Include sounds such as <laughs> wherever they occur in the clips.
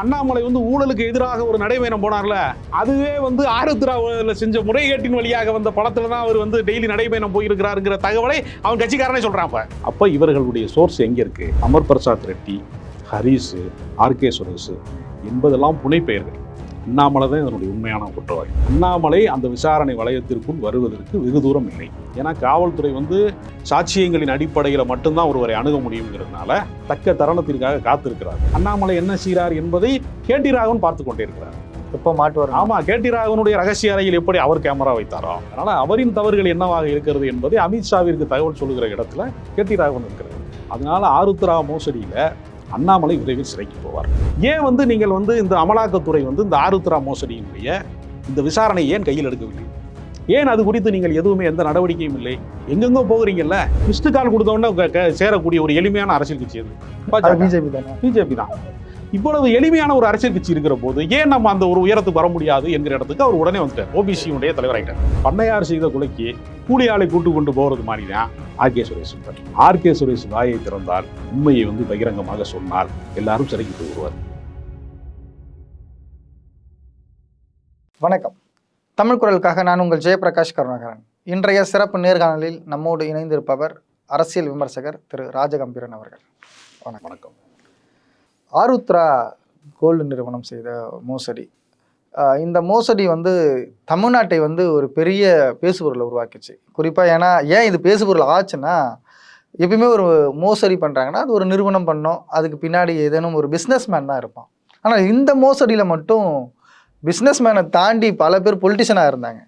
அண்ணாமலை வந்து ஊழலுக்கு எதிராக ஒரு நடைபயணம் போனார்ல? அதுவே வந்து ஆருத்ராவில் செஞ்ச முறைகேட்டின் வழியாக வந்த படத்துல தான் அவர் வந்து டெய்லி நடைபயணம் போயிருக்கிறாருங்கிற தகவலை அவன் கட்சிக்காரனே சொல்றான் அப்ப. அப்ப இவர்களுடைய சோர்ஸ் எங்க இருக்கு? அமர் பிரசாத் ரெட்டி ஹரிஸ் ஆர்கே சுரேஷ் என்பதெல்லாம் புனைப்பெயர்கள். அண்ணாமலை தான் இதனுடைய உண்மையான குற்றவாளி. அண்ணாமலை அந்த விசாரணை வளையத்திற்குள் வருவதற்கு வெகு தூரம் இல்லை. ஏன்னா காவல்துறை வந்து சாட்சியங்களின் அடிப்படையில் மட்டும்தான் ஒருவரை அணுக முடியுங்கிறதுனால தக்க தருணத்திற்காக காத்திருக்கிறார். அண்ணாமலை என்ன செய்கிறார் என்பதை கேடி ராகவன் பார்த்து கொண்டே இருக்கிறார். எப்போ மாட்டுவார்? ஆமா கேடி ராகவனுடைய ரகசிய அறையில் எப்படி அவர் கேமரா வைத்தாரோ? அதனால அவரின் தவறுகள் என்னவாக இருக்கிறது என்பதை அமித்ஷாவிற்கு தகவல் சொல்லுகிற இடத்துல கேடி ராகவன் இருக்கிறது அதனால ஆருத்ரா மோசடியில அண்ணாமலை விரைவில் சிறைக்கு போவார். ஏன் வந்து நீங்கள் வந்து இந்த அமலாக்கத்துறை வந்து இந்த ஆருத்ரா மோசடியினுடைய இந்த விசாரணை ஏன் கையில் எடுக்கவில்லை? ஏன் அது குறித்து நீங்கள் எதுவுமே எந்த நடவடிக்கையும் இல்லை? எங்கெங்கோ போகிறீங்கல்ல மிஸ்டு கால் கொடுத்தோன்னே சேரக்கூடிய ஒரு எளிமையான அரசியல் கட்சி அது. பிஜேபி தானே? பிஜேபி தான். இவ்வளவு எளிமையான ஒரு அரசியல் கட்சி இருக்கிற போது ஏன் நம்ம அந்த ஒரு உயரத்துக்கு வர முடியாது என்கிற இடத்துக்கு அவர் உடனே வந்துட்டார். ஓபிசியுடைய தலைவராகிட்டார் பண்ணையார் செய்த கொலைக்கு கூலி ஆளை கூட்டு கொண்டு போறது மாதிரி தான் ஆர்கே சுரேஷ் இருக்கார் ஆர்கே சுரேஷ் வாயை திறந்தால் உண்மையை வந்து பகிரங்கமாக சொன்னால் எல்லாரும் சிறைக்கு போய் வருவார் வணக்கம். தமிழ் குரலுக்காக நான் உங்கள் ஜெயபிரகாஷ் கருணாகரன். இன்றைய சிறப்பு நேர்காணலில் நம்மோடு இணைந்திருப்பவர் அரசியல் விமர்சகர் திரு ராஜகம்பீரன் அவர்கள். வணக்கம். ஆருத்ரா கோல்டு நிறுவனம் செய்த மோசடி. இந்த மோசடி வந்து தமிழ்நாட்டை வந்து ஒரு பெரிய பேசுபொருளை உருவாக்கிச்சு. குறிப்பாக ஏன்னா ஏன் இது பேசுபொருள் ஆச்சுன்னா எப்பயுமே ஒரு மோசடி பண்ணுறாங்கன்னா அது ஒரு நிறுவனம் பண்ணோம். அதுக்கு பின்னாடி ஏதேனும் ஒரு பிஸ்னஸ் மேன் தான் இருப்பான். ஆனால் இந்த மோசடியில் மட்டும் பிஸ்னஸ் மேனை தாண்டி பல பேர் பொலிட்டிஷனாக இருந்தாங்க.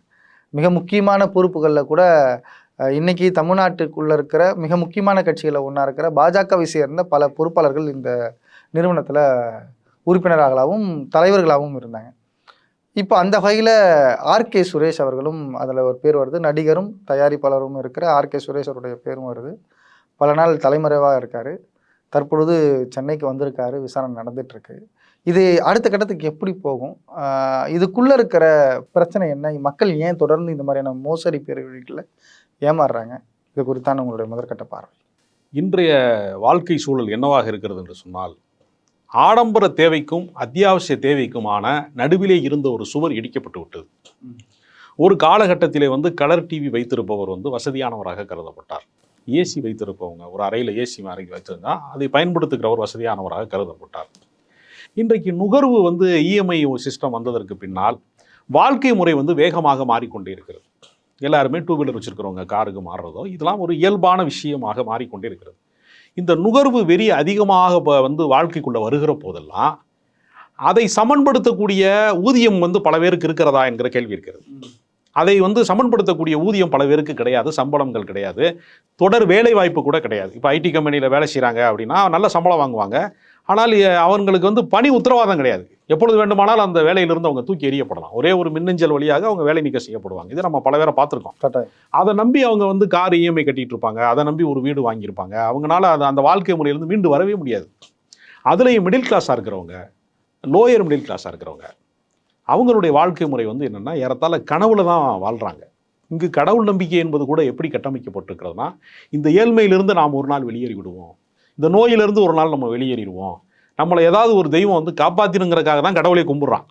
மிக முக்கியமான பொறுப்புகளில் கூட இன்றைக்கி தமிழ்நாட்டுக்குள்ளே இருக்கிற மிக முக்கியமான கட்சிகளில் ஒன்றா இருக்கிற பாஜகவை சேர்ந்த பல பொறுப்பாளர்கள் இந்த நிறுவனத்தில் உறுப்பினர்களாகவும் தலைவர்களாகவும் இருந்தாங்க. இப்போ அந்த வகையில் ஆர்கே சுரேஷ் அவர்களும் அதில் ஒரு பேர் வருது. நடிகரும் தயாரிப்பாளரும் இருக்கிற ஆர்கே சுரேஷ் அவருடைய பேரும் வருது. பல நாள் தலைமறைவாக இருக்கார். தற்பொழுது சென்னைக்கு வந்திருக்காரு. விசாரணை நடந்துட்டுருக்கு. இது அடுத்த கட்டத்துக்கு எப்படி போகும்? இதுக்குள்ளே இருக்கிற பிரச்சனை என்ன? மக்கள் ஏன் தொடர்ந்து இந்த மாதிரியான மோசடி பேர்களில் ஏமாறுறாங்க? இது குறித்தான உங்களுடைய முதற்கட்ட பார்வை. இன்றைய வாழ்க்கை சூழல் என்னவாக இருக்கிறது என்று சொன்னால் ஆடம்பர தேவைக்கும் அத்தியாவசிய தேவைக்குமான நடுவிலே இருந்த ஒரு சுவர் இடிக்கப்பட்டு விட்டது. ஒரு காலகட்டத்திலே வந்து கலர் டிவி வைத்திருப்பவர் வந்து வசதியானவராக கருதப்பட்டார். ஏசி வைத்திருப்பவங்க ஒரு அறையில் ஏசி மாதிரி வச்சிருந்தா அதை பயன்படுத்துகிறவர் வசதியானவராக கருதப்பட்டார். இன்றைக்கு நுகர்வு வந்து இஎம்ஐ சிஸ்டம் வந்ததற்கு பின்னால் வாழ்க்கை முறை வந்து வேகமாக மாறிக்கொண்டே இருக்கிறது. எல்லாருமே டூ வீலர் வச்சுருக்கிறவங்க காருக்கு மாறுறதோ இதெல்லாம் ஒரு இயல்பான விஷயமாக மாறிக்கொண்டே இருக்கிறது. இந்த நுகர்வு வெறி அதிகமாக வந்து வாழ்க்கைக்குள்ள வருகிற போதெல்லாம் அதை சமன்படுத்தக்கூடிய ஊதியம் வந்து பல பேருக்கு இருக்கிறதா என்கிற கேள்வி இருக்கிறது. அதை வந்து சமன்படுத்தக்கூடிய ஊதியம் பல பேருக்கு கிடையாது சம்பளங்கள் கிடையாது தொடர் வேலை வாய்ப்பு கூட கிடையாது. இப்போ ஐடி கம்பெனியில் வேலை செய்கிறாங்க அப்படின்னா நல்ல சம்பளம் வாங்குவாங்க. ஆனால் அவங்களுக்கு வந்து பணி உத்தரவாதம் கிடையாது. எப்பொழுது வேண்டுமானாலும் அந்த வேலையிலிருந்து அவங்க தூக்கி எறியப்படலாம். ஒரே ஒரு மின்னஞ்சல் வழியாக அவங்க வேலை நீக்க செய்யப்படுவாங்க. இதை நம்ம பல பேரை பார்த்துருக்கோம் அதை நம்பி அவங்க வந்து கார் இஎம்ஐ கட்டிட்டு இருப்பாங்க. அதை நம்பி ஒரு வீடு வாங்கியிருப்பாங்க. அவங்களால அது அந்த வாழ்க்கை முறையிலிருந்து மீண்டு வரவே முடியாது. அதுலேயும் மிடில் கிளாஸாக இருக்கிறவங்க லோயர் மிடில் கிளாஸாக இருக்கிறவங்க அவங்களுடைய வாழ்க்கை முறை வந்து என்னென்னா ஏறத்தாழ கனவுல தான் வாழ்கிறாங்க இங்கு கடவுள் நம்பிக்கை என்பது கூட எப்படி கட்டமைக்கப்பட்டிருக்கிறதுனா இந்த ஏழ்மையிலிருந்து நாம் ஒரு நாள் வெளியேறி விடுவோம் இந்த நோயிலிருந்து ஒரு நாள் நம்ம வெளியேறிடுவோம். நம்மளை ஏதாவது ஒரு தெய்வம் வந்து காப்பாத்தினுங்கிறதுக்காக தான் கடவுளை கும்பிட்றான்.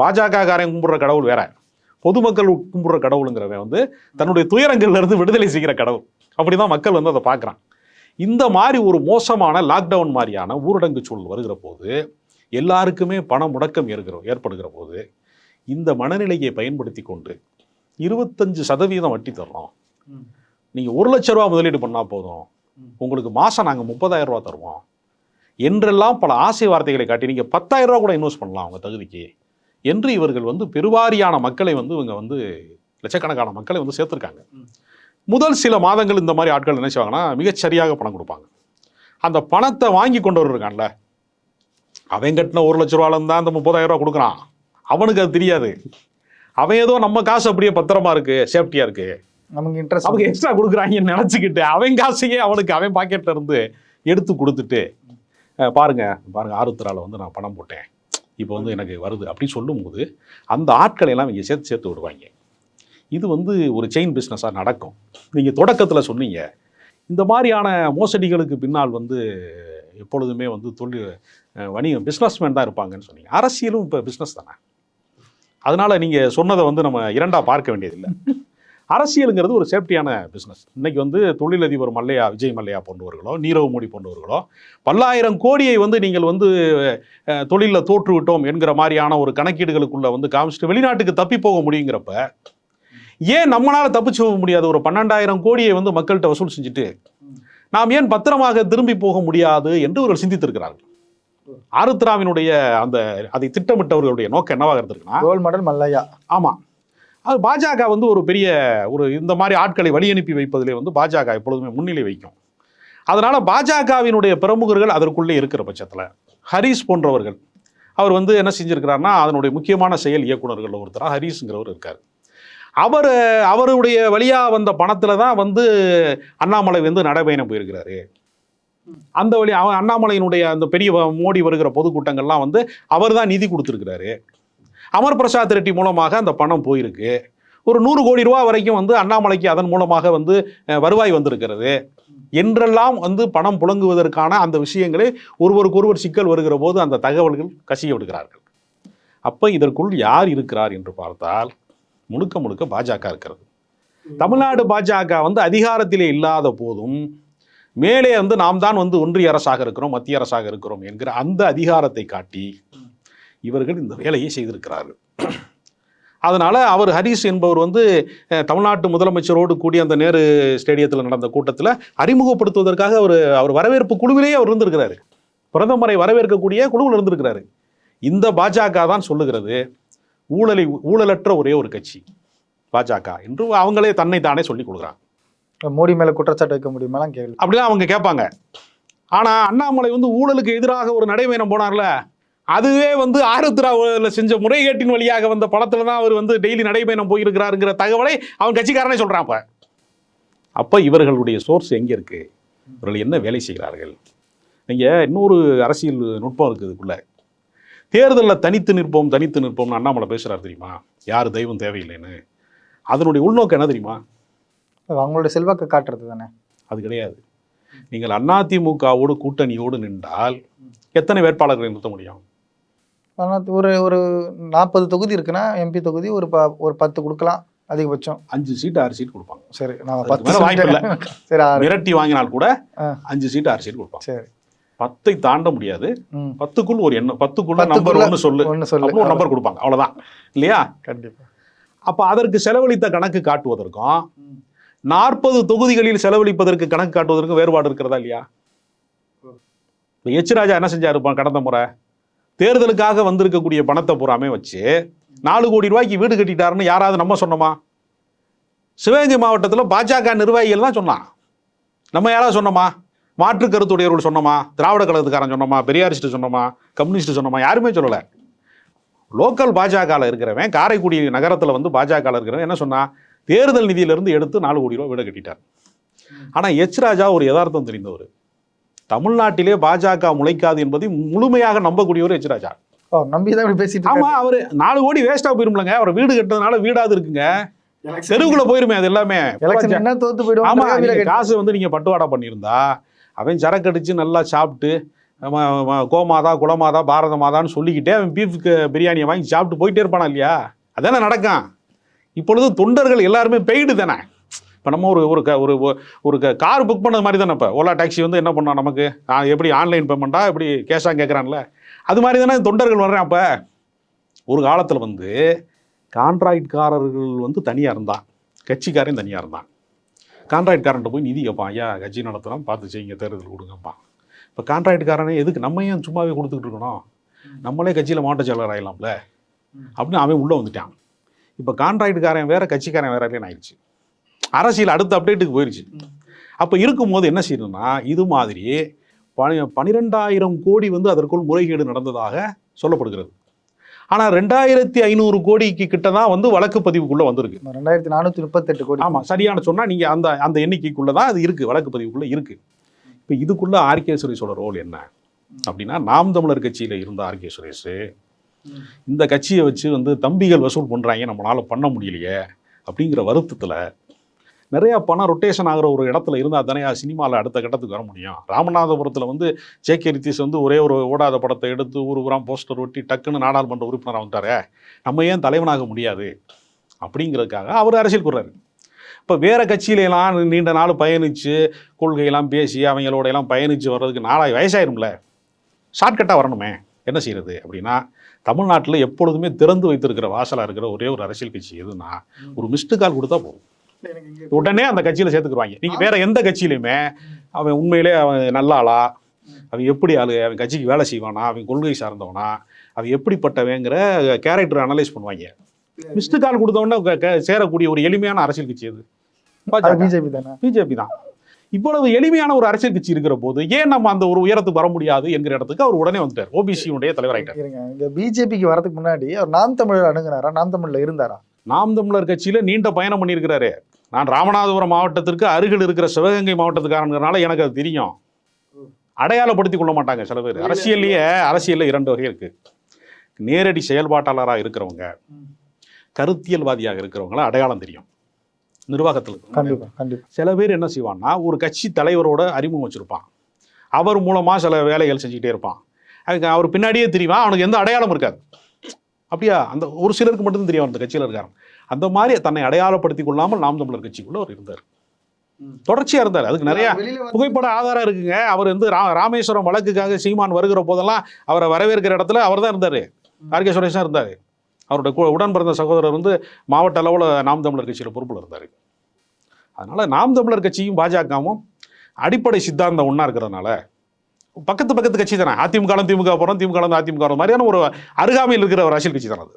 பாஜக காரன் கும்பிட்ற கடவுள் வேற. பொதுமக்கள் கும்பிட்ற கடவுளுங்கிறவன் வந்து தன்னுடைய துயரங்கள்ல இருந்து விடுதலை செய்கிற கடவுள். அப்படிதான் மக்கள் வந்து அதை பார்க்குறான் இந்த மாதிரி ஒரு மோசமான லாக்டவுன் மாதிரியான ஊரடங்கு சூழல் வருகிற போது எல்லாருக்குமே பண முடக்கம் ஏற்கிற ஏற்படுகிற போது இந்த மனநிலையை பயன்படுத்தி கொண்டு இருபத்தஞ்சு சதவீதம் வட்டி தர்றோம். நீங்கள் ஒரு லட்ச ரூபா முதலீடு பண்ணால் போதும். உங்களுக்கு மாதம் நாங்கள் முப்பதாயிரம் ரூபா தருவோம். என்றெல்லாம் பல ஆசை வார்த்தைகளை காட்டி நீங்கள் பத்தாயிரம் ரூபா கூட இன்வெஸ்ட் பண்ணலாம் அவங்க தகுதிக்கு. என்று இவர்கள் வந்து பெருவாரியான மக்களை வந்து இவங்க வந்து லட்சக்கணக்கான மக்களை வந்து சேர்த்துருக்காங்க. முதல் சில மாதங்கள் இந்த மாதிரி ஆட்கள் என்ன செய்வாங்கன்னா மிகச்சரியாக பணம் கொடுப்பாங்க. அந்த பணத்தை வாங்கி கொண்டு இருக்கான்ல அவன் கட்டின ஒரு லட்ச ரூபால தான் அந்த முப்பதாயிரம் ரூபா கொடுக்குறான். அவனுக்கு அது தெரியாது. அவன் ஏதோ நம்ம காசு அப்படியே பத்திரமா இருக்கு சேஃப்டியா இருக்கு. நமக்கு இன்ட்ரெஸ்ட் அவங்க எக்ஸ்ட்ரா கொடுக்குறாங்கன்னு நினச்சிக்கிட்டு அவன் காசையே அவனுக்கு அவன் பாக்கெட்ல இருந்து எடுத்து கொடுத்துட்டு பாருங்க பாருங்க ஆருத்ரால வந்து நான் பணம் போட்டேன். இப்போ வந்து எனக்கு வருது. அப்படி சொல்லும்போது அந்த ஆட்களை எல்லாம் இங்கே சேர்த்து சேர்த்து விடுவாங்க. இது வந்து ஒரு செயின் பிஸ்னஸாக நடக்கும். நீங்கள் தொடக்கத்தில் சொன்னீங்க. இந்த மாதிரியான மோசடிகளுக்கு பின்னால் வந்து எப்பொழுதுமே வந்து தொழில் வணிகம் பிஸ்னஸ்மேன் தான் இருப்பாங்கன்னு சொன்னீங்க. அரசியலும் இப்போ பிஸ்னஸ் தானே? அதனால நீங்கள் சொன்னதை வந்து நம்ம இரண்டாக பார்க்க வேண்டியதில்லை. அரசியலுங்கிறது ஒரு சேஃப்டியான பிஸ்னஸ் இன்னைக்கு வந்து தொழிலதிபர் மல்லையா விஜய் மல்லையா போன்றவர்களோ நீரவ் மோடி போன்றவர்களோ பல்லாயிரம் கோடியை வந்து நீங்கள் வந்து தொழிலில் தோற்று விட்டோம் என்கிற மாதிரியான ஒரு கணக்கீடுகளுக்குள்ள வந்து காமிச்சிட்டு வெளிநாட்டுக்கு தப்பி போக முடியுங்கிறப்ப ஏன் நம்மளால தப்பிச்சு போக முடியாது? ஒரு பன்னெண்டாயிரம் கோடியை வந்து மக்கள்கிட்ட வசூல் செஞ்சுட்டு நாம் ஏன் பத்திரமாக திரும்பி போக முடியாது என்று இவர்கள் சிந்தித்திருக்கிறார்கள். ஆருத்ராவினுடைய அந்த அதை திட்டமிட்டவர்களுடைய நோக்கம் என்னவாக இருந்திருக்குன்னா ரோல் மாடல் மல்லையா. ஆமாம் அது பாஜக வந்து ஒரு பெரிய ஒரு இந்த மாதிரி ஆட்களை வழி அனுப்பி வைப்பதிலே வந்து பாஜக எப்பொழுதுமே முன்னிலை வைக்கும். அதனால் பாஜகவினுடைய பிரமுகர்கள் அதற்குள்ளே இருக்கிற பட்சத்தில் ஹரீஸ் போன்றவர்கள் அவர் வந்து என்ன செஞ்சுருக்கிறாருன்னா அதனுடைய முக்கியமான செயல் இயக்குனர்கள் ஒருத்தராக ஹரிஸ்ங்கிறவர் இருக்கார். அவர் அவருடைய வழியாக வந்த பணத்தில் தான் வந்து அண்ணாமலை வந்து நடைபயணம் போயிருக்கிறாரு. அந்த வழி அவன் அண்ணாமலையினுடைய அந்த பெரிய வ- மோடி வருகிற பொதுக்கூட்டங்கள்லாம் வந்து அவர் தான் நிதி கொடுத்துருக்கிறாரு. அமர் பிரசாத் ரெட்டி மூலமாக அந்த பணம் போயிருக்கு. ஒரு நூறு கோடி ரூபா வரைக்கும் வந்து அண்ணாமலைக்கு அதன் மூலமாக வந்து வருவாய் வந்திருக்கிறது. என்றெல்லாம் வந்து பணம் புழங்குவதற்கான அந்த விஷயங்களை ஒருவருக்கொருவர் சிக்கல் வருகிற போது அந்த தகவல்கள் கசிய விடுகிறார்கள். அப்போ இதற்குள் யார் இருக்கிறார் என்று பார்த்தால் முழுக்க முழுக்க பாஜக இருக்கிறது. தமிழ்நாடு பாஜக வந்து அதிகாரத்திலே இல்லாத போதும் மேலே வந்து நாம் தான் வந்து ஒன்றிய அரசாக இருக்கிறோம் மத்திய அரசாக இருக்கிறோம் என்கிற அந்த அதிகாரத்தை காட்டி இவர்கள் இந்த வேலையை செய்திருக்கிறார்கள். அதனால அவர் ஹரிஸ் என்பவர் வந்து தமிழ்நாட்டு முதலமைச்சரோடு கூடி அந்த நேரு ஸ்டேடியத்தில் நடந்த கூட்டத்தில் அறிமுகப்படுத்துவதற்காக அவர் அவர் வரவேற்பு குழுவிலேயே அவர் இருந்திருக்கிறாரு. பிரதமரை வரவேற்கக்கூடிய குழுவில் இருந்திருக்கிறாரு. இந்த பாஜக தான் சொல்லுகிறது ஊழலை ஊழலற்ற ஒரே ஒரு கட்சி பாஜக என்று அவங்களே தன்னை தானே சொல்லிக் கொடுக்குறாங்க மோடி மேல குற்றச்சாட்டு வைக்க முடியுமாலாம் கேள்வி. அப்படிதான் அவங்க கேட்பாங்க. ஆனா அண்ணாமலை வந்து ஊழலுக்கு எதிராக ஒரு நடைபயணம் போனார்ல அதுவே வந்து ஆருத்ராவில் செஞ்ச முறைகேட்டின் வழியாக வந்த படத்துல தான் அவர் வந்து டெய்லி நடைபயணம் போயிருக்கிறாருங்கிற தகவலை அவன் கட்சிக்காரனே சொல்றான் அப்ப. அப்ப இவர்களுடைய சோர்ஸ் எங்க இருக்கு? இவர்கள் என்ன வேலை செய்கிறார்கள்? நீங்க இன்னொரு அரசியல் நுட்பம் இருக்குது இதுக்குள்ள. தேர்தலில் தனித்து நிற்போம் தனித்து நிற்போம்னு அண்ணாமலை பேசுறாரு தெரியுமா? யார் தெய்வம் தேவையில்லைன்னு. அதனுடைய உள்நோக்கம் என்ன தெரியுமா? அவங்களோட செல்வாக்கு காட்டுறது தானே. அது கிடையாது. நீங்கள் அதிமுகவோடு கூட்டணியோடு நின்றால் எத்தனை வேட்பாளர்களை நிறுத்த முடியும்? ஆனால் ஒரு ஒரு நாற்பது தொகுதி இருக்குன்னா எம்பி தொகுதி ஒரு ப ஒரு பத்து கொடுக்கலாம் அதிகபட்சம். அஞ்சு சீட்டு ஆறு சீட் கொடுப்பாங்க. சரி நான் பத்து வாய்ப்பு இல்ல. <laughs> சரி மிரட்டி வாங்கினால் கூட. அஞ்சு சீட்டு ஆறு சீட் கொடுப்பாங்க. சரி. பத்தை தாண்ட முடியாது. பத்துக்குள் ஒரு எண்ணம் பத்துக்குள்ள நம்பர் ஒன்று சொல்லு. ஒன்று சொல்லு. நம்பர் கொடுப்பாங்க அவ்வளவுதான். இல்லையா? கண்டிப்பா. அப்ப அதற்கு செலவழித்த கணக்கு காட்டுவதற்கும் நாற்பது தொகுதிகளில் செலவழிப்பதற்கு கணக்கு காட்டுவதற்கு வேறுபாடு இருக்கிறதா இல்லையா? இப்ப எச் ராஜா என்ன செஞ்சாரு? கடந்த முறை தேர்தலுக்காக வந்திருக்கக்கூடிய பணத்தை பூராமே வச்சு நாலு கோடி ரூபாய்க்கு வீடு கட்டிட்டாருன்னு யாராவது நம்ம சொன்னோமா? சிவகங்கை மாவட்டத்தில் பாஜக நிர்வாகிகள் தான் சொன்னான். நம்ம யாராவது சொன்னோமா? மாற்று கருத்துடையவர்கள் சொன்னோமா? திராவிட கழகத்துக்காரன் சொன்னோமா? பெரியாரிஸ்ட் சொன்னோமா? கம்யூனிஸ்ட் சொன்னோமா? யாருமே சொல்லலை. லோக்கல் பாஜகவில் இருக்கிறவன் காரைக்குடி நகரத்தில் வந்து பாஜகவில் இருக்கிறவன் என்ன சொன்னால் தேர்தல் நிதியிலிருந்து எடுத்து நாலு கோடி ரூபா வீடு கட்டிட்டார். ஆனால் எச் ராஜா ஒரு யதார்த்தம் தெரிந்தவர். தமிழ்நாட்டிலே பாஜக முளைக்காது என்பதை முழுமையாக நம்பக்கூடியவர் எச் ராஜா. ஓ நம்பி தான் பேசிட்டு ஆமா அவரு நாலு கோடி வேஸ்டா போயிரும்லங்க. அவர் வீடு கட்டுறதுனால வீடாது இருக்குங்க. தெருவுக்குள்ள போயிருமே அது எல்லாமே. தோத்து ஆமா நீங்க காசு வந்து நீங்க பட்டுவாடா பண்ணியிருந்தா அவன் சரக்கு அடிச்சு நல்லா சாப்பிட்டு கோமாதா குலமாதா பாரத மாதான்னு சொல்லிக்கிட்டே அவன் பீஃப் பிரியாணியை வாங்கி சாப்பிட்டு போயிட்டே இருப்பானா இல்லையா? அதானே நடக்கும். இப்பொழுது தொண்டர்கள் எல்லாருமே பெய்டு தானே? இப்போ நம்ம ஒரு ஒரு க- ஒரு ஒரு கார் புக் பண்ணது மாதிரி தானே இப்போ? ஓலா டாக்ஸி வந்து என்ன பண்ணோம் நமக்கு? எப்படி ஆன்லைன் பேமெண்ட்டாக எப்படி கேஷாக கேட்குறான்ல அது மாதிரி தானே தொண்டர்கள் வர்றேன் அப்போ ஒரு காலத்தில் வந்து கான்ட்ராக்ட்காரர்கள் வந்து தனியாக இருந்தான் கட்சிக்காரையும் தனியாக இருந்தான் கான்ட்ராக்ட்காரன்ட்ட போய் நிதி கேட்பான் ஐயா கட்சி நடத்தலாம் பார்த்து செய்யுங்க தேர்தல் கொடுங்கப்பான் இப்போ கான்ட்ராக்ட்காரனே எதுக்கு? நம்ம ஏன் சும்மாவே கொடுத்துக்கிட்டு இருக்கணும்? நம்மளே கட்சியில் மாவட்ட செயலாளர் ஆகலாம்ல அப்படின்னு அவன் உள்ளே வந்துட்டான். இப்போ கான்ட்ராக்ட்காரன் வேறு கட்சிக்காரன் வேறு இல்லைன்னு ஆயிடுச்சு. அரசியல் அடுத்த அப்டேட்டுக்கு போயிடுச்சு அப்போ இருக்கும்போது என்ன செய்யணும்னா இது மாதிரி பனி பனிரெண்டாயிரம் கோடி வந்து அதற்குள் முறைகேடு நடந்ததாக சொல்லப்படுகிறது. ஆனால் ரெண்டாயிரத்தி ஐநூறு கோடிக்கு கிட்ட தான் வந்து வழக்கு பதிவுக்குள்ளே வந்திருக்கு. ரெண்டாயிரத்தி நானூத்தி முப்பத்தெட்டு கோடி. ஆமாம் சரியான சொன்னால் நீங்கள் அந்த அந்த எண்ணிக்கைக்குள்ளே தான் அது இருக்குது வழக்கு பதிவுக்குள்ளே இருக்குது இப்போ இதுக்குள்ளே ஆர்கே சுரேஷோட ரோல் என்ன? அப்படின்னா நாம் தமிழர் கட்சியில் இருந்த ஆர்கே சுரேஷ் இந்த கட்சியை வச்சு வந்து தம்பிகள் வசூல் பண்ணுறாங்க நம்மளால் பண்ண முடியலையே அப்படிங்கிற வருத்தத்தில் நிறைய பணம் ரொட்டேஷன் ஆகிற ஒரு இடத்துல இருந்தால் தானே சினிமாவில் அடுத்த கட்டத்துக்கு வர முடியும். ராமநாதபுரத்தில் வந்து ஜே கே ரித்தீஷ் வந்து ஒரே ஒரு ஓடாத படத்தை எடுத்து ஊர் ஊராம் போஸ்டர் ஒட்டி டக்குன்னு நாடாளுமன்ற உறுப்பினராக வந்துட்டாரே? நம்ம ஏன் தலைவனாக முடியாது? அப்படிங்கிறதுக்காக அவர் அரசியல் கூறாரு இப்போ வேறு கட்சியிலலாம் நீண்ட நாள் பயணித்து கொள்கையெல்லாம் பேசி அவங்களோட எல்லாம் பயணித்து வர்றதுக்கு நாளாய் வயசாயிரும்ல? ஷார்ட்கட்டாக வரணுமே. என்ன செய்யறது? அப்படின்னா தமிழ்நாட்டில் எப்பொழுதுமே திறந்து வைத்திருக்கிற வாசலாக இருக்கிற ஒரே ஒரு அரசியல் கட்சி எதுனா ஒரு மிஸ்டு கால் கொடுத்தா போதும். உடனே அந்த கட்சியில் சேர்த்துக்குருவாங்க. நீங்கள் வேற எந்த கட்சியிலையுமே அவன் உண்மையிலே அவன் நல்ல ஆளா அவன் எப்படி ஆளு? அவன் கட்சிக்கு வேலை செய்வானா? அவன் கொள்கை சார்ந்தவனா? அவன் எப்படிப்பட்டவங்கிற கேரக்டர் அனலைஸ் பண்ணுவாங்க. மிஸ்டு கால் கொடுத்தவொடனே சேரக்கூடிய ஒரு எளிமையான அரசியல் கட்சி அது. பிஜேபி தானே? பிஜேபி தான். இவ்வளவு எளிமையான ஒரு அரசியல் கட்சி இருக்கிற போது ஏன் நம்ம அந்த ஒரு உயரத்துக்கு வர முடியாது என்கிற இடத்துக்கு அவர் உடனே வந்துட்டார். ஓபிசியுடைய தலைவராயிட்டார். இருங்க இங்க பிஜேபிக்கு வரதுக்கு முன்னாடி அவர் நாம் தமிழர் அணுகுனாரா? நாம் தமிழ்ல இருந்தாரா? நாம் தமிழர் கட்சியில நீண்ட பயணம் பண்ணியிருக்கிறாரு. நான் ராமநாதபுரம் மாவட்டத்திற்கு அருகில் இருக்கிற சிவகங்கை மாவட்டத்துக்காரங்கிறனால எனக்கு அது தெரியும். அடையாளப்படுத்தி கொள்ள மாட்டாங்க சில பேர். அரசியல்லையே அரசியல்ல இரண்டு வகை இருக்கு. நேரடி செயல்பாட்டாளராக இருக்கிறவங்க கருத்தியல்வாதியாக இருக்கிறவங்கள அடையாளம் தெரியும். நிர்வாகத்தில். இருக்கிறவங்க. கண்டிப்பா கண்டிப்பா. சில பேர் என்ன செய்வான்னா ஒரு கட்சி தலைவரோட அறிமுகம் வச்சிருப்பான். அவர் மூலமா சில வேலைகள் செஞ்சுக்கிட்டே இருப்பான். அதுக்கு அவர் பின்னாடியே தெரியுமா அவனுக்கு எந்த அடையாளம் இருக்காது. அப்படியா? அந்த ஒரு சிலருக்கு மட்டும் தெரியும் அந்த கட்சியில் இருக்காரு. அந்த மாதிரி தன்னை அடையாளப்படுத்திக் கொள்ளாமல் நாம் தமிழர் கட்சிக்குள்ள அவர் இருந்தார். தொடர்ச்சியா இருந்தார். அதுக்கு நிறைய புகைப்பட ஆதாரம் இருக்குங்க. அவர் வந்து ரா ராமேஸ்வரம் வழக்குக்காக சீமான் வருகிற போதெல்லாம் அவரை வரவேற்கிற இடத்துல அவர் தான் இருந்தார். ஆர்கே சுரேஷ் தான் இருந்தார். அவரோட கு- உடன் பிறந்த சகோதரர் வந்து மாவட்ட அளவில் நாம் தமிழர் கட்சியில் பொறுப்பில் இருந்தார். அதனால நாம் தமிழர் கட்சியும் பாஜகவும் அடிப்படை சித்தாந்தம் ஒன்றா இருக்கிறதுனால பக்கத்து பக்கத்து கட்சி தானே? அதிமுக திமுக போகிறோம் திமுக அதிமுக மாதிரியான ஒரு அருகாமையில் இருக்கிற ஒரு அரசியல் கட்சி தானே அது.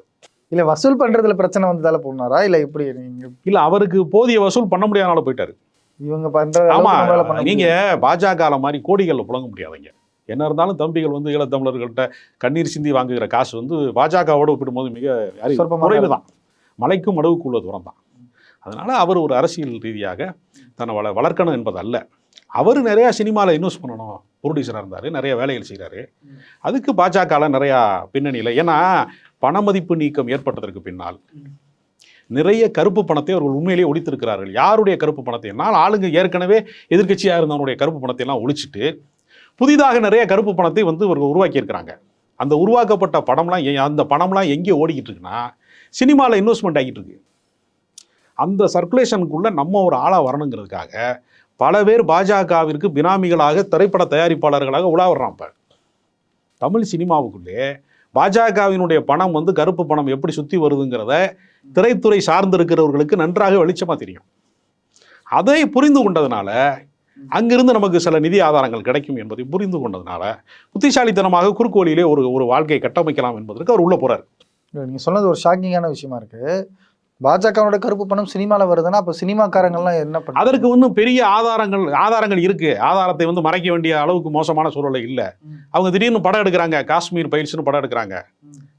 இல்ல வசூல் பண்றதுல பிரச்சனை வந்ததால போனாரா? இல்ல எப்படி நீங்க இல்லை அவருக்கு போதிய வசூல் பண்ண முடியாதனால போயிட்டாரு. இவங்க பண்ற ஆமா அளவுக்கு நம்மளால பண்ண நீங்க பாஜக மாதிரி கோடிகள்ல புழங்க முடியாதுங்க. என்ன இருந்தாலும் தம்பிகள் வந்து ஈழத்தமிழர்கள்ட்ட கண்ணீர் சிந்தி வாங்குகிற காசு வந்து பாஜகவோட ஒப்பிடும்போது மிக குறைவு தான் மலைக்கும் மடுவுக்கு உள்ள தூரம் தான் அதனால அவர் ஒரு அரசியல் ரீதியாக தன்னை வள வளர்க்கணும் என்பது அல்ல அவர் நிறையா சினிமாவில் இன்வெஸ்ட் பண்ணணும். ப்ரொடியூசராக இருந்தார் நிறைய வேலைகள் செய்கிறாரு அதுக்கு பாஜகவில் நிறையா பின்னணியில் ஏன்னா பணமதிப்பு நீக்கம் ஏற்பட்டதற்கு பின்னால் நிறைய கருப்பு பணத்தை அவர்கள் உண்மையிலேயே ஒழித்திருக்கிறார்கள். யாருடைய கருப்பு பணத்தை? என்னால் ஆளுங்க ஏற்கனவே எதிர்க்கட்சியாக இருந்தவனுடைய கருப்பு பணத்தை எல்லாம் ஒழிச்சிட்டு புதிதாக நிறைய கருப்பு பணத்தை வந்து இவர்கள் உருவாக்கியிருக்கிறாங்க. அந்த உருவாக்கப்பட்ட படம்லாம் அந்த பணம்லாம் எங்கே ஓடிக்கிட்டு இருக்குன்னா சினிமாவில் இன்வெஸ்ட்மெண்ட் ஆகிட்டு இருக்கு. அந்த சர்க்குலேஷனுக்குள்ளே நம்ம ஒரு ஆளாக வரணுங்கிறதுக்காக பல பேர் பாஜகவிற்கு பினாமிகளாக திரைப்பட தயாரிப்பாளர்களாக உலா வர்றான் தமிழ் சினிமாவுக்குள்ளே பாஜகவினுடைய பணம் வந்து கருப்பு பணம் எப்படி சுற்றி வருதுங்கிறத திரைத்துறை சார்ந்திருக்கிறவர்களுக்கு நன்றாக வெளிச்சமாக தெரியும். அதை புரிந்து கொண்டதுனால அங்கிருந்து நமக்கு சில நிதி ஆதாரங்கள் கிடைக்கும் என்பதை புரிந்து கொண்டதுனால புத்திசாலித்தனமாக குறுக்கு வழியிலே ஒரு ஒரு வாழ்க்கையை கட்டமைக்கலாம் என்பதற்கு அவர் உள்ளே போறார். நீங்கள் சொன்னது ஒரு ஷாக்கிங்கான விஷயமா இருக்கு. பாஜகவோட கருப்பு பணம் சினிமால வருதுன்னா அப்ப சினிமாக்காரங்கள்லாம் என்ன பண்ண அதற்கு வந்து பெரிய ஆதாரங்கள் ஆதாரங்கள் இருக்கு. ஆதாரத்தை வந்து மறைக்க வேண்டிய அளவுக்கு மோசமான சூழ்நிலை இல்லை. அவங்க திடீர்னு படம் எடுக்கிறாங்க. காஷ்மீர் பைல்ஸ்னு படம் எடுக்கிறாங்க.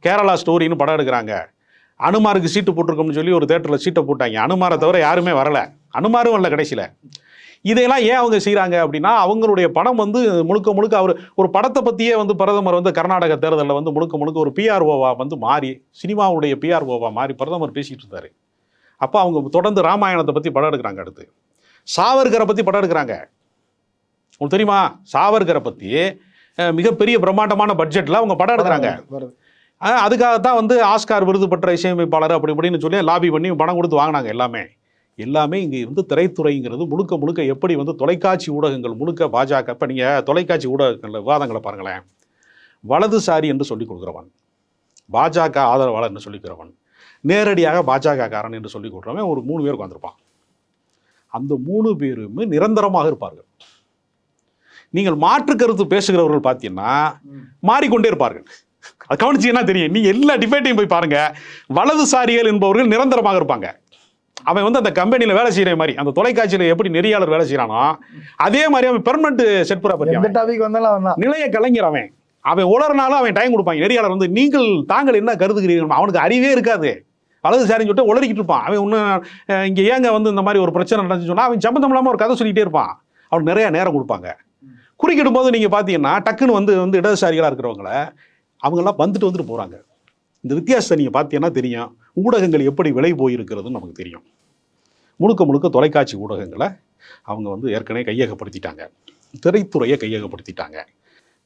கேரளா ஸ்டோரின்னு படம் எடுக்கிறாங்க. அனுமாருக்கு சீட்டு போட்டிருக்கோம்னு சொல்லி ஒரு தேட்டரில் சீட்டை போட்டாங்க. அனுமாரை தவிர யாருமே வரல. அனுமாரும் வரல கடைசியில். இதையெல்லாம் ஏன் அவங்க செய்கிறாங்க அப்படின்னா அவங்களுடைய பணம் வந்து முழுக்க முழுக்க அவர் ஒரு படத்தை பற்றியே வந்து பிரதமர் வந்து கர்நாடக தேர்தலில் வந்து முழுக்க முழுக்க ஒரு பிஆர்ஓவா வந்து மாறி சினிமாவுடைய பிஆர்ஓவா மாறி பிரதமர் பேசிகிட்டு இருந்தார். அப்போ அவங்க தொடர்ந்து ராமாயணத்தை பற்றி படம் எடுக்கிறாங்க அடுத்து. சாவர்கரை பற்றி படம் எடுக்கிறாங்க. உங்களுக்கு தெரியுமா? சாவர்கரை பற்றி மிகப்பெரிய பிரம்மாண்டமான பட்ஜெட்டில் அவங்க படம் எடுக்கிறாங்க. வருது அஹ், அதுக்காகத்தான் வந்து ஆஸ்கார் விருது பெற்ற இசையமைப்பாளர் அப்படி இப்படின்னு சொல்லி லாபி பண்ணி பணம் கொடுத்து வாங்கினாங்க எல்லாமே. எல்லாமே இங்கே வந்து திரைத்துறைங்கிறது முழுக்க முழுக்க எப்படி வந்து தொலைக்காட்சி ஊடகங்கள் முழுக்க பாஜக இப்போ நீங்கள் தொலைக்காட்சி ஊடகங்களில் விவாதங்களை பாருங்களேன். வலதுசாரி என்று சொல்லிக் கொடுக்குறவன் பாஜக ஆதரவாளர் என்று சொல்லிக்கிறவன் நேரடியாக பாஜக காரன் என்று சொல்லிக் கொடுக்குறவன் ஒரு மூணு பேர் உட்காந்துருப்பான் அந்த மூணு பேருமே நிரந்தரமாக இருப்பார்கள். நீங்கள் மாற்று கருத்து பேசுகிறவர்கள் பார்த்தீங்கன்னா மாறிக்கொண்டே இருப்பார்கள். அது கவனிச்சீங்கன்னா தெரியும். நீ எல்லா டிபேட்டையும் போய் பாருங்க. வலதுசாரிகள் என்பவர்கள் நிரந்தரமாக இருப்பாங்க. அவன் வந்து அந்த கம்பெனியில் வேலை செய்கிற மாதிரி அந்த தொலைக்காட்சியில் எப்படி நெறியாளர் வேலை செய்கிறானோ அதே மாதிரி அவன் வந்தாலும் அவன் தான். நிலைய கலைஞர் அவன். அவன் உளறனாலும் அவன் டைம் கொடுப்பாங்க நெறியாளர் வந்து நீங்கள் தாங்கள் என்ன கருதுகிறீர்கள்? அவனுக்கு அறிவே இருக்காது. வலதுசாரின்னு சொல்லிட்டு உளறிக்கிட்டு இருப்பான். அவன் ஒன்று இங்கே ஏங்க வந்து இந்த மாதிரி ஒரு பிரச்சனை நடந்துச்சு சொன்னா அவன் சம்மந்தம் இல்லாமல் ஒரு கதை சொல்லிகிட்டே இருப்பான். அவனுக்கு நிறைய நேரம் கொடுப்பாங்க. குறுக்கிடும் போது நீங்கள் பார்த்தீங்கன்னா டக்குன்னு வந்து வந்து இடதுசாரிகளாக இருக்கிறவங்கள அவங்கெல்லாம் வந்துட்டு வந்துட்டு போகிறாங்க இந்த வித்தியாசத்தை நீங்கள் பார்த்தீங்கன்னா தெரியும். ஊடகங்கள் எப்படி விலை போயிருக்கிறதுன்னு நமக்கு தெரியும். முழுக்க முழுக்க தொலைக்காட்சி ஊடகங்களை அவங்க வந்து ஏற்கனவே கையகப்படுத்திட்டாங்க. திரைத்துறையை கையகப்படுத்திட்டாங்க.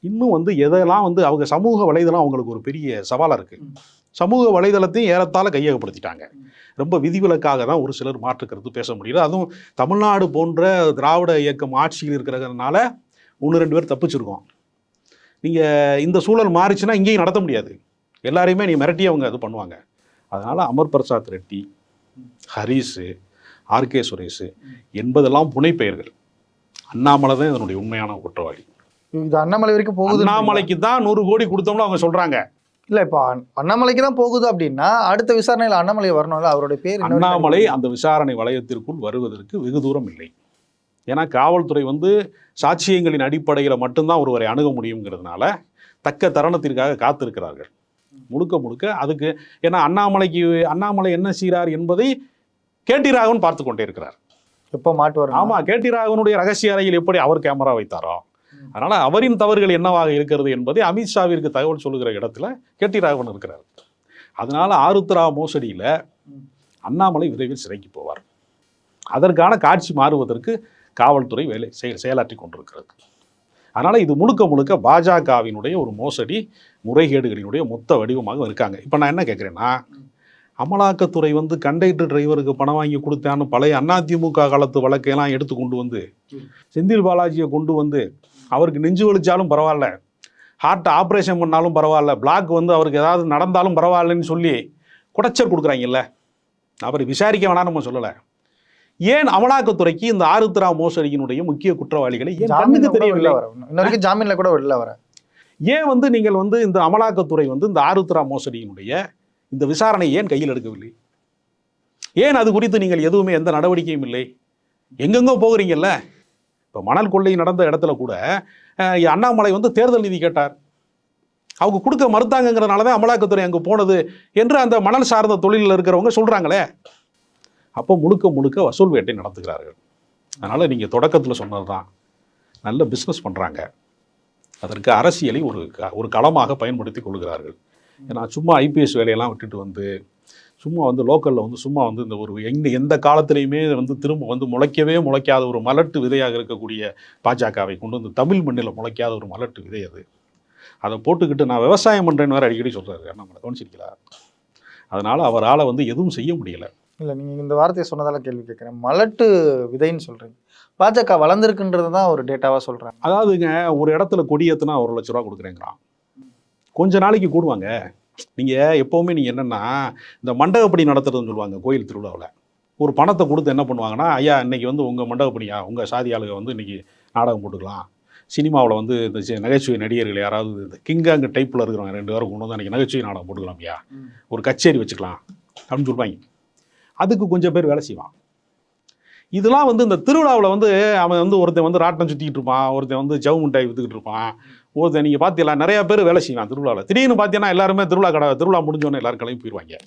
இன்னும் வந்து எதெல்லாம் வந்து அவங்க சமூக வலைதளம் அவங்களுக்கு ஒரு பெரிய சவாலாக இருக்குது சமூக வலைதளத்தையும் ஏறத்தாழ கையகப்படுத்திட்டாங்க. ரொம்ப விதிவிலக்காக தான் ஒரு சிலர் மாற்றுக்கிறது பேச முடியல. அதுவும் தமிழ்நாடு போன்ற திராவிட இயக்கம் ஆட்சியில் இருக்கிறதுனால ஒன்று ரெண்டு பேர் தப்பிச்சிருக்கோம். நீங்கள் இந்த சூழல் மாறிச்சுன்னா இங்கேயும் நடத்த முடியாது. எல்லாரையுமே நீ மிரட்டி அவங்க இது பண்ணுவாங்க. அதனால் அமர் பிரசாத் ரெட்டி ஹரிஸு ஆர்கே சுரேஷ் என்பதெல்லாம் புனைப்பெயர்கள். அண்ணாமலை தான் இதனுடைய உண்மையான குற்றவாளி. இது அண்ணாமலை வரைக்கும் போகுது அண்ணாமலைக்கு தான் நூறு கோடி கொடுத்தோம்னு அவங்க சொல்றாங்க. இல்ல இப்போ அண்ண- அண்ணாமலைக்கு தான் போகுது அப்படின்னா அடுத்த விசாரணையில அண்ணாமலை வரணும்ல அவருடைய பேர் அண்ணாமலை அந்த விசாரணை வளையத்திற்குள் வருவதற்கு வெகு தூரம் இல்லை. ஏன்னா காவல்துறை வந்து சாட்சியங்களின் அடிப்படையில் மட்டும்தான் ஒருவரை அணுக முடியுங்கிறதுனால தக்க தருணத்திற்காக காத்திருக்கிறார்கள். முழுக்க முழுக்க அதுக்கு ஏன்னா அண்ணாமலைக்கு அண்ணாமலை என்ன செய்கிறார் என்பதை கேடி ராகவன் பார்த்து கொண்டே இருக்கிறார். எப்போ மாட்டு வரும்? ஆமா கேடி ராகவனுடைய ரகசிய அறையில் எப்படி அவர் கேமரா வைத்தாரோ? அதனால அவரின் தவறுகள் என்னவாக இருக்கிறது என்பதை அமித்ஷாவிற்கு தகவல் சொல்லுகிற இடத்துல கேடி ராகவன் இருக்கிறார். அதனால ஆருத்ரா மோசடியில அண்ணாமலை விரைவில் சிறைக்கு போவார். அதற்கான காட்சி மாறுவதற்கு காவல்துறை வேலை செயல் செயலாற்றி கொண்டிருக்கிறது. அதனால் இது முழுக்க முழுக்க பாஜகவினுடைய ஒரு மோசடி முறைகேடுகளினுடைய மொத்த வடிவமாக இருக்காங்க. இப்போ நான் என்ன கேட்குறேன்னா அமலாக்கத்துறை வந்து கண்டக்டர் டிரைவருக்கு பணம் வாங்கி கொடுத்தான்னு பழைய அதிமுக காலத்து வழக்கையெல்லாம் எடுத்து கொண்டு வந்து செந்தில் பாலாஜியை கொண்டு வந்து அவருக்கு நெஞ்சு வலிச்சாலும் பரவாயில்ல ஹார்ட் ஆப்ரேஷன் பண்ணாலும் பரவாயில்ல பிளாக் வந்து அவருக்கு ஏதாவது நடந்தாலும் பரவாயில்லன்னு சொல்லி குடைச்சல் கொடுக்குறாங்கல்ல. அவரை விசாரிக்க வேணாம் நம்ம சொல்லலை. ஏன் அமலாக்கத்துறைக்கு இந்த ஆருத்ரா மோசடியினுடைய முக்கிய குற்றவாளிகளை ஏன் கண்ணுக்கு தெரியவில்லை? ஜாமீன்ல கூட வெளில வர. ஏன் வந்து நீங்கள் வந்து இந்த அமலாக்கத்துறை வந்து இந்த ஆருத்ரா மோசடியினுடைய இந்த விசாரணை ஏன் கையில் எடுக்கவில்லை? ஏன் அது குறித்து நீங்கள் எதுவுமே எந்த நடவடிக்கையும் இல்லை? எங்கெங்கோ போகிறீங்கல்ல? இப்போ மணல் கொள்ளை நடந்த இடத்துல கூட அண்ணாமலை வந்து தேர்தல் நிதி கேட்டார். அவங்க கொடுக்க மறுத்தாங்கங்கிறனால தான் அமலாக்கத்துறை அங்கே போனது என்று அந்த மணல் சார்ந்த தொழிலில் இருக்கிறவங்க சொல்கிறாங்களே அப்போ முழுக்க முழுக்க வசூல் வேட்டை நடத்துகிறார்கள். அதனால் நீங்கள் தொடக்கத்தில் சொன்னது தான் நல்ல பிஸ்னஸ் பண்ணுறாங்க அதற்கு அரசியலை ஒரு க- ஒரு களமாக பயன்படுத்தி கொள்கிறார்கள். ஏன்னா சும்மா ஐபிஎஸ் வேலையெல்லாம் விட்டுட்டு வந்து சும்மா வந்து லோக்கலில் வந்து சும்மா வந்து இந்த ஒரு எந்த எந்த காலத்திலையுமே வந்து திரும்ப வந்து முளைக்கவே முளைக்காத ஒரு மலட்டு விதையாக இருக்கக்கூடிய பாஜகவை கொண்டு வந்து தமிழ் மண்ணில் முளைக்காத ஒரு மலட்டு விதை அது. அதை போட்டுக்கிட்டு நான் விவசாயம் பண்ணுறேன்னு வேறு அடிக்கடி சொல்கிறாரு நம்மளை கவனிச்சிருக்கீங்களா? அதனால் அவரால் வந்து எதுவும் செய்ய முடியலை. இல்ல நீங்க இந்த வார்த்தையை சொன்னதால கேள்வி கேட்கிறேன். மலட்டு விதைன்னு சொல்றீங்க. பாஜக வளர்ந்துருக்குன்றது தான் ஒரு டேட்டாவா சொல்றாங்க. அதாவதுங்க ஒரு இடத்துல கொடியேத்துனா ஒரு லட்ச ரூபா கொடுக்குறேங்கிறான். கொஞ்ச நாளைக்கு கூடுவாங்க. நீங்கள் எப்போவுமே நீங்கள் என்னென்னா இந்த மண்டகப்படி நடத்துறதுன்னு சொல்லுவாங்க கோயில் திருவிழாவில். ஒரு பணத்தை கொடுத்து என்ன பண்ணுவாங்கன்னா ஐயா இன்னைக்கு வந்து உங்கள் மண்டகப்படியா உங்கள் சாதி ஆளுங்க வந்து இன்னைக்கு நாடகம் போட்டுக்கலாம். சினிமாவில் வந்து இந்த நகைச்சுவை நடிகர்கள் யாராவது இந்த கிங்காங்க டைப்பில் இருக்கிறவங்க ரெண்டு பேரும் கொண்டு வந்து அன்றைக்கி நகைச்சுவை நாடகம் போட்டுக்கலாம் ஐயா. ஒரு கச்சேரி வச்சுக்கலாம். அப்படின்னு சொல்லுவாங்க. அதுக்கு கொஞ்சம் பேர் வேலை செய்வான் இதெல்லாம் வந்து இந்த திருவிழாவில் வந்து அவன் வந்து ஒருத்தன் வந்து ராட்டம் சுற்றிக்கிட்டு இருப்பான் ஒருத்தன் வந்து ஜவு முட்டாய் வித்துக்கிட்டு இருப்பான் ஒருத்தன் நீங்கள் பார்த்தீங்களா நிறையா பேர் வேலை செய்வான் திருவிழாவில். திடீர்னு பார்த்தீங்கன்னா எல்லாருமே திருவிழா கடை திருவிழா முடிஞ்சோடனே எல்லாரும் கிளம்பி போயிடுவாங்க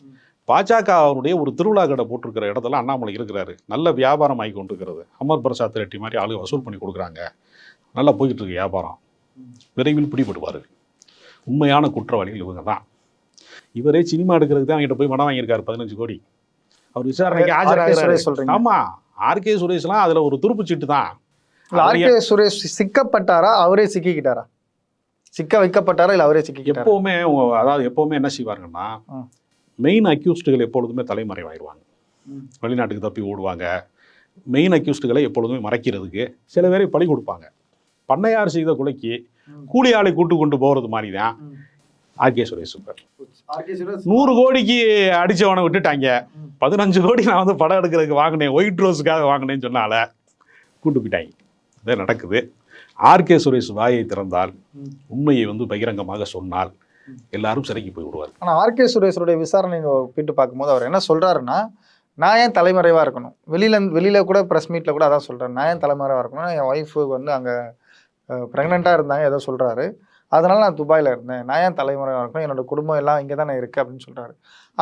பாஜக அவருடைய ஒரு திருவிழா கடை போட்டிருக்கிற இடத்துல அண்ணாமலை இருக்கிறாரு. நல்ல வியாபாரம் ஆகி கொண்டிருக்கிறது. அமர் பிரசாத் ரெட்டி மாதிரி ஆளு வசூல் பண்ணி கொடுக்குறாங்க. நல்லா போய்கிட்டு இருக்கு வியாபாரம். விரைவில் பிடிபடுவார். உண்மையான குற்றவாளிகள் இவங்க தான் இவரே சினிமா எடுக்கிறதுக்கு தான் அவங்ககிட்ட போய் மனம் வாங்கியிருக்காரு பதினஞ்சு கோடி. அவர் விசாரணைக்கு ஆஜராகிறாரு. சொல்றீங்க. ஆமா ஆர்கே சுரேஷ்லாம் அதுல ஒரு துருப்பு சீட்டு தான் ஆர்கே சுரேஷ் சிக்கப்பட்டாரா? அவரே சிக்கிக்கிட்டாரா? சிக்க வைக்கப்பட்டாரா? இல்ல அவரே சிக்கிக்கிட்டாரா? எப்பவுமே அதாவது எப்பவுமே என்ன செய்வாங்கன்னா ஆ. மெயின் அக்யூஸ்டுகள் எப்பொழுதுமே தலைமறைவாயிருவாங்க. வெளிநாட்டுக்கு தப்பி ஓடுவாங்க. மெயின் அக்யூஸ்டுகளை எப்பொழுதுமே மறைக்கிறதுக்கு சில பேரை பழி கொடுப்பாங்க. பண்ணையார் செய்த கொலைக்கு. கூலி ஆளை கூட்டு கொண்டு போறது மாதிரி தான். RK Suresh super RK Suresh. நூறு கோடிக்கு அடிச்சவனை விட்டுட்டாங்க. பதினஞ்சு கோடி நான் வந்து படம் எடுக்கிறதுக்கு வாங்கினேன். ஒயிட் ரோஸுக்காக வாங்கினேன்னு சொன்னால கூட்டு போயிட்டாங்க. இதே நடக்குது. ஆர்கே சுரேஷ் வாயை திறந்தால். உண்மையை வந்து பகிரங்கமாக சொன்னால் எல்லாரும் சிறைக்கு போய் விடுவார் ஆனா ஆர்கே சுரேஷருடைய விசாரணை ஒப்பிட்டு பார்க்கும்போது அவர் என்ன சொல்றாருன்னா நான் ஏன் தலைமறைவா இருக்கணும்? வெளியில வெளியில கூட பிரஸ் மீட்ல கூட அதான் சொல்றாரு. நான் ஏன் தலைமறைவா இருக்கணும்? என் ஒய்ஃபு வந்து அங்க ப்ரெக்னெண்ட்டாக இருந்தாங்க ஏதோ சொல்றாரு. அதனால நான் துபாயில் இருந்தேன். நான் ஏன் தலைமுறையாக இருக்கணும்? என்னோட குடும்பம் எல்லாம் இங்கே தானே இருக்குது அப்படின்னு சொல்கிறாரு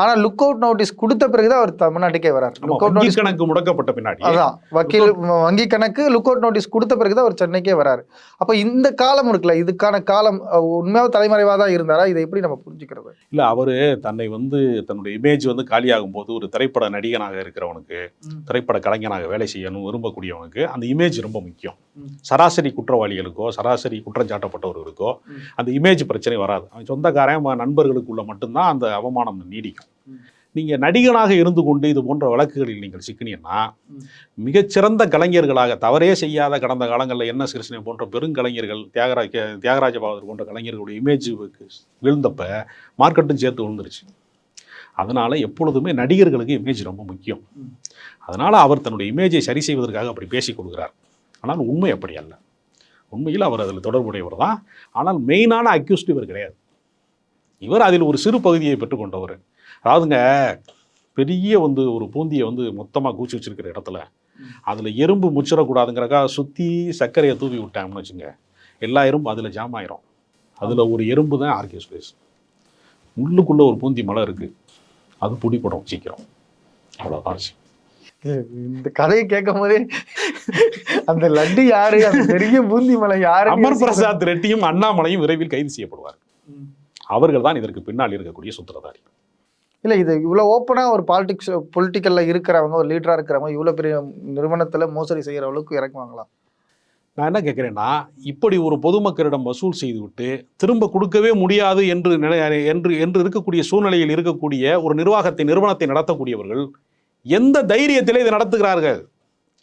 ஆனால் லுக் அவுட் நோட்டீஸ் கொடுத்த பிறகுதான் அவர் தமிழ்நாட்டுக்கே வராரு. லுக் அவுட் நோட்டீஸ் கணக்கு முடக்கப்பட்ட பின்னாடி. அதான். வக்கீல் வங்கி கணக்கு லுக் அவுட் நோட்டீஸ் கொடுத்த பிறகுதான் அவர் சென்னைக்கே வராரு. அப்போ இந்த காலம் இருக்குல்ல இதுக்கான காலம் உண்மையாக தலைமறைவாக தான் இருந்தாரா? இதை எப்படி நம்ம புரிஞ்சுக்கிறது? இல்ல அவரு தன்னை வந்து தன்னுடைய இமேஜ் வந்து காலியாகும் போது ஒரு திரைப்பட நடிகனாக இருக்கிறவனுக்கு. திரைப்பட கலைஞனாக வேலை செய்யணும் விரும்பக்கூடியவனுக்கு அந்த இமேஜ் ரொம்ப முக்கியம். சராசரி குற்றவாளிகளுக்கோ சராசரி குற்றம் சாட்டப்பட்டவர்களுக்கோ. அந்த இமேஜ் பிரச்சனை வராது. அவன் சொந்தக்காரன் நண்பர்களுக்குள்ள மட்டும்தான் அந்த அவமானம் நீடிக்கும். நீங்கள் நடிகனாக இருந்து கொண்டு இது போன்ற வழக்குகளில் நீங்கள் சிக்கினீங்கன்னா மிகச்சிறந்த கலைஞர்களாக தவறே செய்யாத கடந்த காலங்களில் என்ன கிருஷ்ணன் போன்ற பெருங்கலைஞர்கள் தியாகராஜ தியாகராஜ பாகவதர் போன்ற கலைஞர்களுடைய இமேஜ் விழுந்தப்ப மார்க்கெட்டும் சேர்த்து விழுந்துருச்சு. அதனால் எப்பொழுதுமே நடிகர்களுக்கு இமேஜ் ரொம்ப முக்கியம். அதனால் அவர் தன்னுடைய இமேஜை சரி செய்வதற்காக அப்படி பேசிக் கொடுக்கிறார் ஆனால் உண்மை அப்படி அல்ல. உண்மையில் அவர் அதில் தொடர்புடையவர் தான். ஆனால் மெயினான அக்யூஸ்ட் இவர் கிடையாது. இவர் அதில் ஒரு சிறு பகுதியை பெற்றுக்கொண்டவர் அதாவதுங்க பெரிய வந்து ஒரு பூந்தியை வந்து மொத்தமாக கூச்சி வச்சிருக்கிற இடத்துல அதில் எறும்பு முச்சிடக்கூடாதுங்கிறக்காக சுற்றி சர்க்கரையை தூவி விட்டாங்கன்னு வச்சுங்க. எல்லா எறும்பும் அதில் ஜாம் ஆயிரும். அதில் ஒரு எறும்பு தான் ஆர்கே ஸ்பேஸ் உள்ளுக்குள்ளே ஒரு பூந்தி மலை இருக்குது அது பிடிப்படும் சீக்கிரம். அவ்வளோதான். இந்த கதையை கேட்கும் போதே அந்த லட்டு யாரு? அந்த பெரிய பூந்தி மலை யாரு? அமர் பிரசாத் ரெட்டியும் அண்ணாமலையும் விரைவில் கைது செய்யப்படுவார். அவர்கள் தான் இதற்கு பின்னால் இருக்கக்கூடிய சூத்திரதாரி. இல்லை இது இவ்வளோ ஓப்பனாக ஒரு பாலிடிக்ஸ் பொலிட்டிக்கலில் இருக்கிறவங்க ஒரு லீடராக இருக்கிறவங்க இவ்வளோ பெரிய நிறுவனத்தில் மோசடி செய்கிற அளவுக்கு இறக்குவாங்களா? நான் என்ன கேட்குறேன்னா இப்படி ஒரு பொதுமக்களிடம் வசூல் செய்துவிட்டு திரும்ப கொடுக்கவே முடியாது என்று நிலை என்று என்று இருக்கக்கூடிய சூழ்நிலையில் இருக்கக்கூடிய ஒரு நிர்வாகத்தை நிறுவனத்தை நடத்தக்கூடியவர்கள் எந்த தைரியத்திலே இதை நடத்துகிறார்கள்?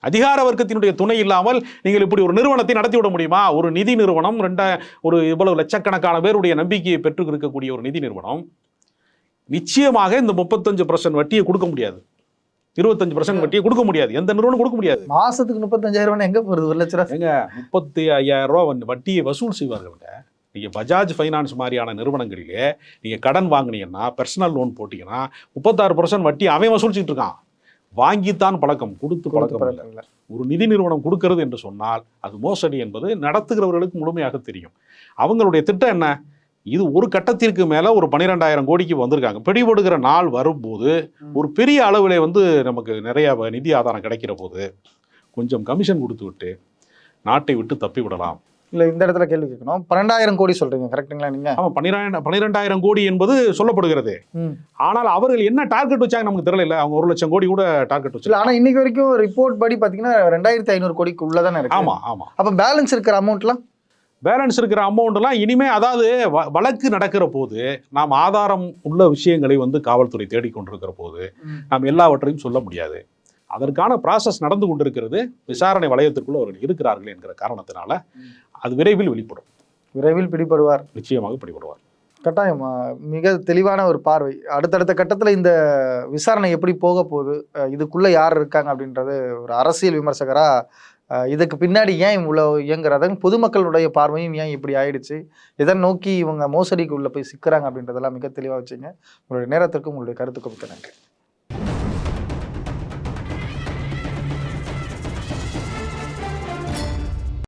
அதிகார வர்க்கத்தினுடைய துணை இல்லாமல் நீங்கள் இப்படி ஒரு நிறுவனத்தை நடத்திவிட முடியுமா? ஒரு நிதி நிறுவனம் ரெண்ட ஒரு இவ்வளவு லட்சக்கணக்கான பேருடைய நம்பிக்கையை பெற்று இருக்கக்கூடிய ஒரு நிதி நிறுவனம் நிச்சயமாக இந்த முப்பத்தஞ்சு பர்சன்ட் வட்டியை கொடுக்க முடியாது. இருபத்தஞ்சு பர்சன்ட் வட்டியை கொடுக்க முடியாது. எந்த நிறுவனம் கொடுக்க முடியாது. மாசத்துக்கு முப்பத்தஞ்சாயிரம் ரூபாய் எங்க போறது? ஒரு லட்ச ரூபாய் ஏங்க முப்பத்தி ஐயாயிரம் ரூபா வட்டியை வசூல் செய்வார்களுங்க நீங்கள் பஜாஜ் ஃபைனான்ஸ் மாதிரியான நிறுவனங்களிலே நீங்கள் கடன் வாங்குனீங்கன்னா பர்சனல் லோன் போட்டிங்கன்னா முப்பத்தாறு பர்சன்ட் வட்டி அவன் வசூலிச்சுட்டு இருக்கான். வாங்கித்தான் பழக்கம் கொடுத்து பழக்கம் இல்ல. ஒரு நிதி நிறுவனம் கொடுக்கிறது என்று சொன்னால் அது மோசடி என்பது நடத்துகிறவர்களுக்கு முழுமையாக தெரியும். அவங்களுடைய திட்டம் என்ன? இது ஒரு கட்டத்திற்கு மேலே ஒரு பன்னிரெண்டாயிரம் கோடிக்கு வந்திருக்காங்க. பிடிபடுகிற நாள் வரும்போது. ஒரு பெரிய அளவில் வந்து நமக்கு நிறைய நிதி ஆதாரம் கிடைக்கிற போது கொஞ்சம் கமிஷன் கொடுத்து விட்டு நாட்டை விட்டு தப்பி விடலாம். இல்ல இந்த இடத்துல கேள்வி கேட்கணும். பன்னெண்டாயிரம் கோடி சொல்றீங்க கரெக்ட்டுங்களா நீங்க? ஆமாம் பன்னிரெண்டு பன்னிரெண்டாயிரம் கோடி என்பது சொல்லப்படுகிறது. ஆனால் அவர்கள் என்ன டார்கெட் வச்சாங்க நமக்கு தெரியல அவங்க ஒரு லட்சம் கோடி கூட டார்கெட் இல்ல வச்சு ஆனா இன்னைக்கு வரைக்கும் ரிப்போர்ட் படி பாத்தீங்கன்னா ரெண்டாயிரத்தி ஐநூறு கோடிக்கு உள்ளதானே இருக்கு. ஆமா ஆமா. அப்ப பேலன்ஸ் இருக்கிற அமௌண்ட்லாம் பேலன்ஸ் இருக்கிற அமௌண்ட்லாம் இனிமே அதாவது வ- வழக்கு நடக்கிற போது நாம் ஆதாரம் உள்ள விஷயங்களை வந்து காவல்துறை தேடிக்கொண்டிருக்கிற போது நாம் எல்லாவற்றையும் சொல்ல முடியாது. அதற்கான ப்ராசஸ் நடந்து கொண்டிருக்கிறது விசாரணை வளையத்திற்குள்ள அவர்கள் இருக்கிறார்கள் என்கிற காரணத்தினால அது விரைவில் வெளிப்படும். விரைவில் பிடிபடுவார். நிச்சயமாக பிடிபடுவார். கட்டாயம் மிக தெளிவான ஒரு பார்வை. அடுத்தடுத்த கட்டத்தில் இந்த விசாரணை எப்படி போக போகுது இதுக்குள்ள யார் இருக்காங்க அப்படின்றது ஒரு அரசியல் விமர்சகரா அஹ் இதுக்கு பின்னாடி ஏன் இவ்வளோ இயங்குறத பொதுமக்களுடைய பார்வையும் ஏன் இப்படி ஆயிடுச்சு? எதை நோக்கி இவங்க மோசடிக்கு உள்ளே போய் சிக்கிறாங்க அப்படின்றதெல்லாம் மிக தெளிவாக வச்சுங்க. உங்களுடைய நேரத்திற்கும் உங்களுடைய கருத்துக்கு மிக்க நன்றி.